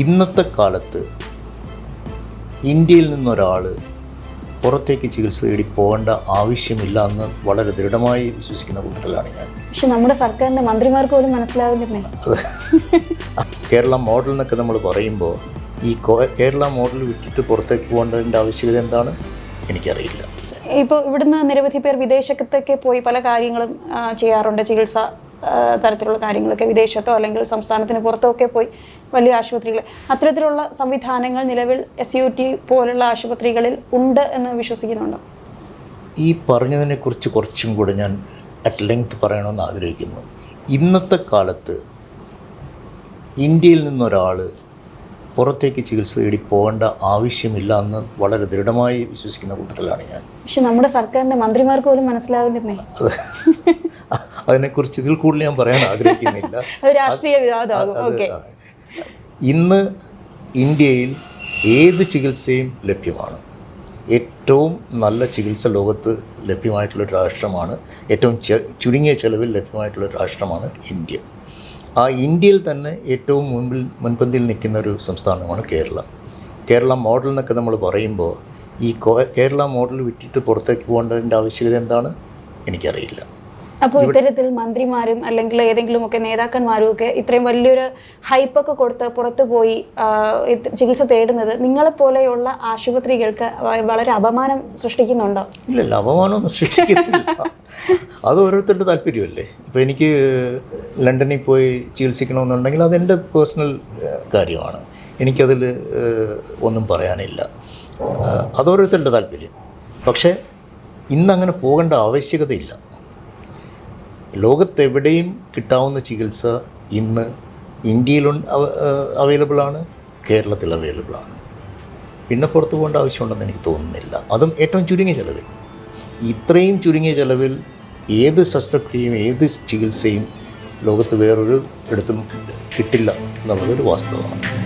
ഇന്നത്തെ കാലത്ത് ഇന്ത്യയിൽ നിന്നൊരാൾ പുറത്തേക്ക് ചികിത്സ തേടി പോകേണ്ട ആവശ്യമില്ല എന്ന് വളരെ ദൃഢമായി വിശ്വസിക്കുന്ന കൂട്ടത്തിലാണ് ഞാൻ. പക്ഷെ നമ്മുടെ സർക്കാരിന്റെ മന്ത്രിമാർക്ക് പോലും മനസ്സിലാവില്ലേ കേരള മോഡൽ എന്നൊക്കെ നമ്മൾ പറയുമ്പോൾ ഈ കേരള മോഡൽ വിട്ടിട്ട് പുറത്തേക്ക് പോകേണ്ടതിന്റെ ആവശ്യകത എന്താണ്? എനിക്കറിയില്ല. ഇപ്പോൾ ഇവിടുന്ന് നിരവധി പേർ വിദേശത്തൊക്കെ പോയി പല കാര്യങ്ങളും ചെയ്യാറുണ്ട്. ചികിത്സ തരത്തിലുള്ള കാര്യങ്ങളൊക്കെ വിദേശത്തോ അല്ലെങ്കിൽ സംസ്ഥാനത്തിന് പുറത്തോ ഒക്കെ പോയി വലിയ ആശുപത്രികൾ. അത്തരത്തിലുള്ള സംവിധാനങ്ങൾ നിലവിൽ എസ് യു ടി പോലുള്ള ആശുപത്രികളിൽ ഉണ്ട് എന്ന് വിശ്വസിക്കുന്നുണ്ടോ? ഈ പറഞ്ഞതിനെ കുറിച്ച് കുറച്ചും കൂടെ ഞാൻ അറ്റ് ലെങ്ത് പറയണമെന്ന് ആഗ്രഹിക്കുന്നു. ഇന്നത്തെ കാലത്ത് ഇന്ത്യയിൽ നിന്നൊരാൾ പുറത്തേക്ക് ചികിത്സ തേടി പോകേണ്ട ആവശ്യമില്ല എന്ന് വളരെ ദൃഢമായി വിശ്വസിക്കുന്ന കൂട്ടത്തിലാണ് ഞാൻ. പക്ഷെ നമ്മുടെ സർക്കാരിന്റെ മന്ത്രിമാർക്ക് പോലും മനസ്സിലാവുന്നില്ലേ അതിനെക്കുറിച്ച് ഇതിൽ കൂടുതൽ ഞാൻ പറയാൻ ആഗ്രഹിക്കുന്നില്ല. രാഷ്ട്രീയ ഇന്ന് ഇന്ത്യയിൽ ഏത് ചികിത്സയും ലഭ്യമാണ്. ഏറ്റവും നല്ല ചികിത്സ ലോകത്ത് ലഭ്യമായിട്ടുള്ളൊരു രാഷ്ട്രമാണ്. ഏറ്റവും ചുരുങ്ങിയ ചെലവിൽ ലഭ്യമായിട്ടുള്ളൊരു രാഷ്ട്രമാണ് ഇന്ത്യ. ആ ഇന്ത്യയിൽ തന്നെ ഏറ്റവും മുൻപിൽ മുൻപന്തിയിൽ നിൽക്കുന്ന ഒരു സംസ്ഥാനമാണ് കേരളം. കേരള മോഡൽ എന്നൊക്കെ നമ്മൾ പറയുമ്പോൾ ഈ കേരള മോഡൽ വിട്ടിട്ട് പുറത്തേക്ക് പോകേണ്ടതിന്റെ ആവശ്യകത എന്താണ്? എനിക്കറിയില്ല. അപ്പോൾ ഇത്തരത്തിൽ മന്ത്രിമാരും അല്ലെങ്കിൽ ഏതെങ്കിലും ഒക്കെ നേതാക്കന്മാരും ഒക്കെ ഇത്രയും വലിയൊരു ഹൈപ്പൊക്കെ കൊടുത്ത് പുറത്തു പോയി ചികിത്സ തേടുന്നത് നിങ്ങളെപ്പോലെയുള്ള ആശുപത്രികൾക്ക് വളരെ അപമാനം സൃഷ്ടിക്കുന്നുണ്ടോ? ഇല്ലല്ല അപമാനമൊന്നും സൃഷ്ടിക്കുന്നില്ല. അത് ഓരോരുത്തരുടെ താല്പര്യമല്ലേ? ഇപ്പോൾ എനിക്ക് ലണ്ടനിൽ പോയി ചികിത്സിക്കണമെന്നുണ്ടെങ്കിൽ അതെന്റെ പേഴ്സണൽ കാര്യമാണ്. എനിക്കതിൽ ഒന്നും പറയാനില്ല. അത് ഓരോരുത്തരുടെ താല്പര്യം. പക്ഷേ ഇന്നങ്ങനെ പോകേണ്ട ആവശ്യകതയില്ല. ലോകത്തെവിടെയും കിട്ടാവുന്ന ചികിത്സ ഇന്ന് ഇന്ത്യയിൽ അവൈലബിളാണ് കേരളത്തിൽ അവൈലബിളാണ്. പിന്നെ പുറത്ത് പോകേണ്ട ആവശ്യമുണ്ടെന്ന് എനിക്ക് തോന്നുന്നില്ല. അതും ഏറ്റവും ചുരുങ്ങിയ ചിലവിൽ. ഇത്രയും ചുരുങ്ങിയ ചിലവിൽ ഏത് ശസ്ത്രക്രിയയും ഏത് ചികിത്സയും ലോകത്ത് വേറൊരു എടുത്തും കിട്ടില്ല എന്നുള്ളതൊരു വാസ്തവമാണ്.